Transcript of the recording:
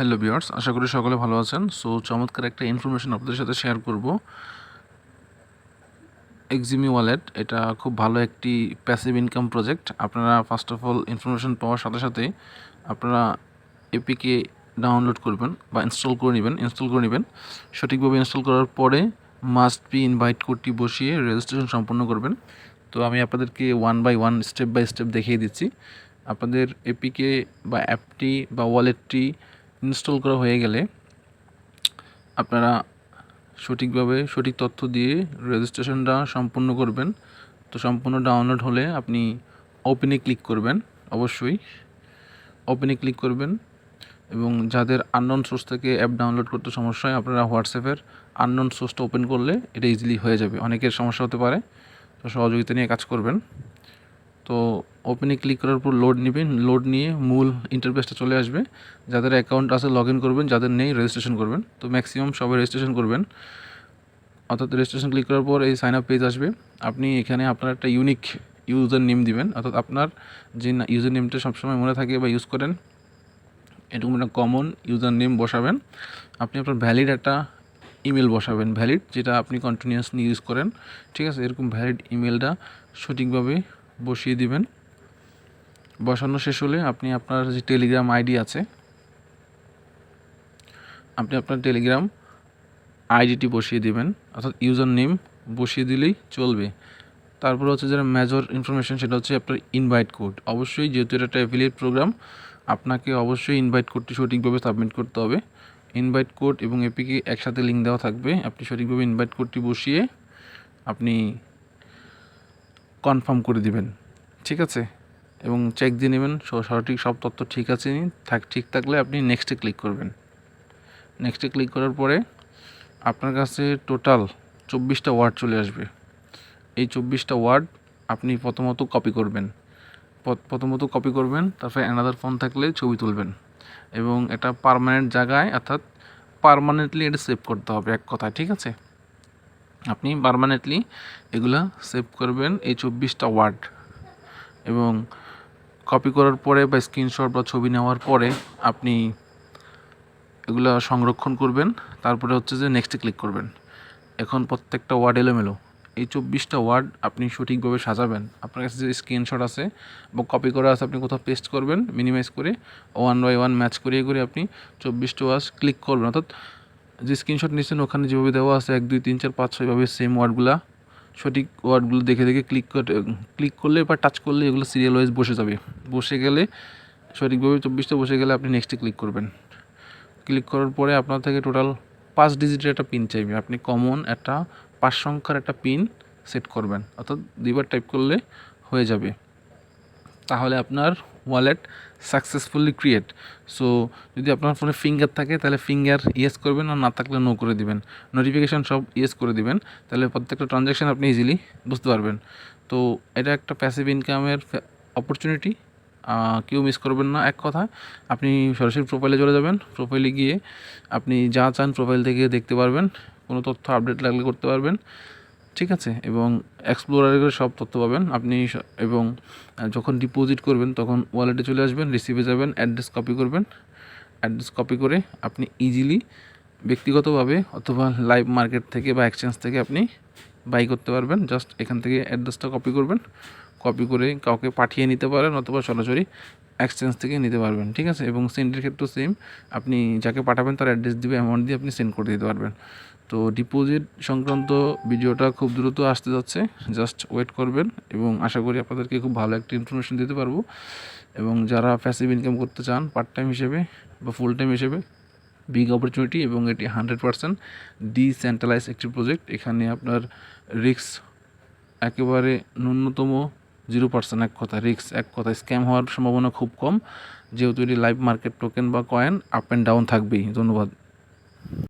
Hello বিয়ার্স আশা করি সকলে ভালো আছেন। সো চমৎকার একটা ইনফরমেশন আপনাদের সাথে শেয়ার করব। এক্সিমি ওয়ালেট এটা খুব ভালো একটি প্যাসিভ ইনকাম প্রজেক্ট আপনারা first of all information power সাথে সাথে আপনারা এপিকে ডাউনলোড করবেন বা ইনস্টল করে নেবেন ইনস্টল করে নেবেন। সঠিকভাবে ইনস্টল করার পরে মাস্ট বি ইনভাইট কোডটি বসিয়ে রেজিস্ট্রেশন সম্পন্ন করবেন। তো আমি আপনাদেরকে one by one step by step দেখিয়ে দিচ্ছি। আপনাদের এপিকে বা অ্যাপটি বা ওয়ালেটটি ইনস্টল করা হয়ে গেলে আপনারা সঠিকভাবে সঠিক তথ্য দিয়ে রেজিস্ট্রেশনটা সম্পূর্ণ করবেন। তো সম্পূর্ণ ডাউনলোড হলে আপনি ওপেনে ক্লিক করবেন, অবশ্যই। ওপেনে ক্লিক করবেন এবং যাদের আননোন সোর্স থেকে অ্যাপ ডাউনলোড করতে সমস্যা হয়, আপনারা হোয়াটসঅ্যাপের আননোন সোর্সটা ওপেন করলে এটা ইজিলি হয়ে যাবে। অনেকের সমস্যা হতে পারে। তো সহযোগিতা নিয়ে কাজ করবেন। তো ওপেনে ক্লিক করার পর লোড নেবেন লোড নিয়ে মূল ইন্টারফেসটা চলে আসবে। যাদের অ্যাকাউন্ট আছে লগ করবেন, যাদের নেই রেজিস্ট্রেশন করবেন। তো ম্যাক্সিমাম সবাই রেজিস্ট্রেশন করবেন। অর্থাৎ রেজিস্ট্রেশন ক্লিক করার পর এই সাইন আপ পেজ আসবে। আপনি এখানে আপনার একটা ইউনিক ইউজার নেম দিবেন। অর্থাৎ আপনার যে ইউজার নেমটা সবসময় মনে থাকে বা ইউজ করেন, এরকম একটা কমন ইউজার নেম বসাবেন। আপনি আপনার ভ্যালিড একটা ইমেল বসাবেন। ভ্যালিড যেটা আপনি কন্টিনিউয়াসলি ইউজ করেন। ঠিক আছে? এরকম ভ্যালিড ইমেলটা সঠিকভাবে বসিয়ে দিবেন। বসানো শেষ হলে আপনি আপনার যে টেলিগ্রাম আইডি আছে, আপনি আপনার টেলিগ্রাম আইডিটি বসিয়ে দিবেন, অর্থাৎ ইউজার নেম বসিয়ে দিলেই চলবে। তারপর হচ্ছে যারা মেজর ইনফরমেশন সেটা হচ্ছে আপনার ইনভাইট কোড অবশ্যই যেহেতু এটা একটা অ্যাফিলিয়েট প্রোগ্রাম আপনাকে অবশ্যই ইনভাইট কোডটি সঠিকভাবে সাবমিট করতে হবে। ইনভাইট কোড এবং এপিকে একসাথে লিঙ্ক দেওয়া থাকবে। আপনি সঠিকভাবে ইনভাইট কোডটি বসিয়ে আপনি কনফার্ম করে দিবেন, ঠিক আছে? এবং চেক দিয়ে নেবেন সঠিক সব তথ্য ঠিক আছে থাক, ঠিক থাকলে আপনি নেক্সটে ক্লিক করবেন। নেক্সটে ক্লিক করার পরে আপনার কাছে টোটাল চব্বিশটা ওয়ার্ড চলে আসবে। এই চব্বিশটা ওয়ার্ড আপনি প্রথমত কপি করবেন। প্রথমত কপি করবেন, তারপরে অ্যানাদার ফোন থাকলে ছবি তুলবেন। এবং এটা পারমানেন্ট জায়গায়, অর্থাৎ পারমানেন্টলি এটা সেভ করতে হবে, এক কথায়, ঠিক আছে? আপনি পারমানেন্টলি এগুলা সেভ করবেন এই চব্বিশটা ওয়ার্ড এবং কপি করার পরে বা স্ক্রিনশট বা ছবি নেওয়ার পরে আপনি এগুলো সংরক্ষণ করবেন, তারপরে হচ্ছে যে নেক্সটে ক্লিক করবেন। এখন প্রত্যেকটা ওয়ার্ড এলোমেলো। এই চব্বিশটা ওয়ার্ড আপনি সঠিকভাবে সাজাবেন। আপনার কাছে যে স্ক্রিনশট আছে বা কপি করা আছে, আপনি কোথাও পেস্ট করবেন মিনিমাইজ করে ওয়ান বাই ওয়ান ম্যাচ করিয়ে করে আপনি চব্বিশটা ওয়ার্ড ক্লিক করবেন। অর্থাৎ যে স্ক্রিনশট নিচ্ছেন ওখানে যেভাবে দেওয়া আছে, এক, দুই, তিন, চার, পাঁচ ছয়ভাবে সেম ওয়ার্ডগুলা। সঠিক ওয়ার্ডগুলো দেখে দেখে ক্লিক ক্লিক করলে বা টাচ করলে এগুলো সিরিয়াল ওয়াইজ বসে যাবে। বসে গেলে সঠিকভাবে চব্বিশটা বসে গেলে আপনি নেক্সটে ক্লিক করবেন। ক্লিক করার পরে আপনার থেকে টোটাল পাঁচ ডিজিটের একটা পিন চাইবে। আপনি কমন একটা পাঁচ সংখ্যার একটা পিন সেট করবেন। অর্থাৎ দুইবার টাইপ করলে হয়ে যাবে। তাহলে আপনার ওয়ালেট সাকসেসফুলি ক্রিয়েট সো যদি আপনার ফোনে ফিঙ্গার থাকে, তাহলে ফিঙ্গার ইয়েস করবেন, আর না থাকলে নো করে দিবেন। নোটিফিকেশান সব ইয়েস করে দিবেন, তাহলে প্রত্যেকটা ট্রানজ্যাকশান আপনি ইজিলি বুঝতে পারবেন। তো, এটা একটা প্যাসিভ ইনকামের অপরচুনিটি কেউ মিস করবেন না, এক কথা। আপনি সরাসরি প্রোফাইলে চলে যাবেন প্রোফাইলে গিয়ে আপনি যা চান প্রোফাইল থেকে দেখতে পারবেন। কোনো তথ্য আপডেট লাগলে করতে পারবেন। ঠিক আছে? এবং এক্সপ্লোরারে সব তথ্য পাবেন। আপনি এবং যখন ডিপোজিট করবেন, তখন ওয়ালেটে চলে আসবেন রিসিভে যাবেন অ্যাড্রেস কপি করবেন। অ্যাড্রেস কপি করে আপনি ইজিলি ব্যক্তিগতভাবে অথবা লাইভ মার্কেট থেকে বা এক্সচেঞ্জ থেকে আপনি বাই করতে পারবেন। জাস্ট এখান থেকে অ্যাড্রেসটা কপি করবেন। কপি করে কাউকে পাঠিয়ে নিতে পারেন অথবা সরাসরি এক্সচেঞ্জ থেকে নিতে পারবেন, ঠিক আছে? এবং সেন্ডের ক্ষেত্রেও সেম আপনি যাকে পাঠাবেন তার অ্যাড্রেস দিবে অ্যামাউন্ট দিয়ে আপনি সেন্ড করে দিতে পারবেন। তো ডিপোজিট সংক্রান্ত ভিডিওটা খুব দ্রুত আসতে যাচ্ছে জাস্ট ওয়েট করবেন এবং আশা করি আপনাদেরকে খুব ভালো একটা ইনফরমেশন দিতে পারব। এবং যারা প্যাসিভ ইনকাম করতে চান পার্ট টাইম হিসেবে বা ফুল টাইম হিসেবে বিগ অপরচুনিটি এবং এটি হান্ড্রেড পার্সেন্ট ডিসেন্ট্রালাইজ একটি প্রজেক্ট এখানে আপনার রিক্স একেবারে ন্যূনতম জিরো পার্সেন্ট এক কথা রিক্স এক কথা স্ক্যাম হওয়ার সম্ভাবনা খুব কম। যেহেতু এটি লাইভ মার্কেট টোকেন বা কয়েন আপ অ্যান্ড ডাউন থাকবেই। ধন্যবাদ।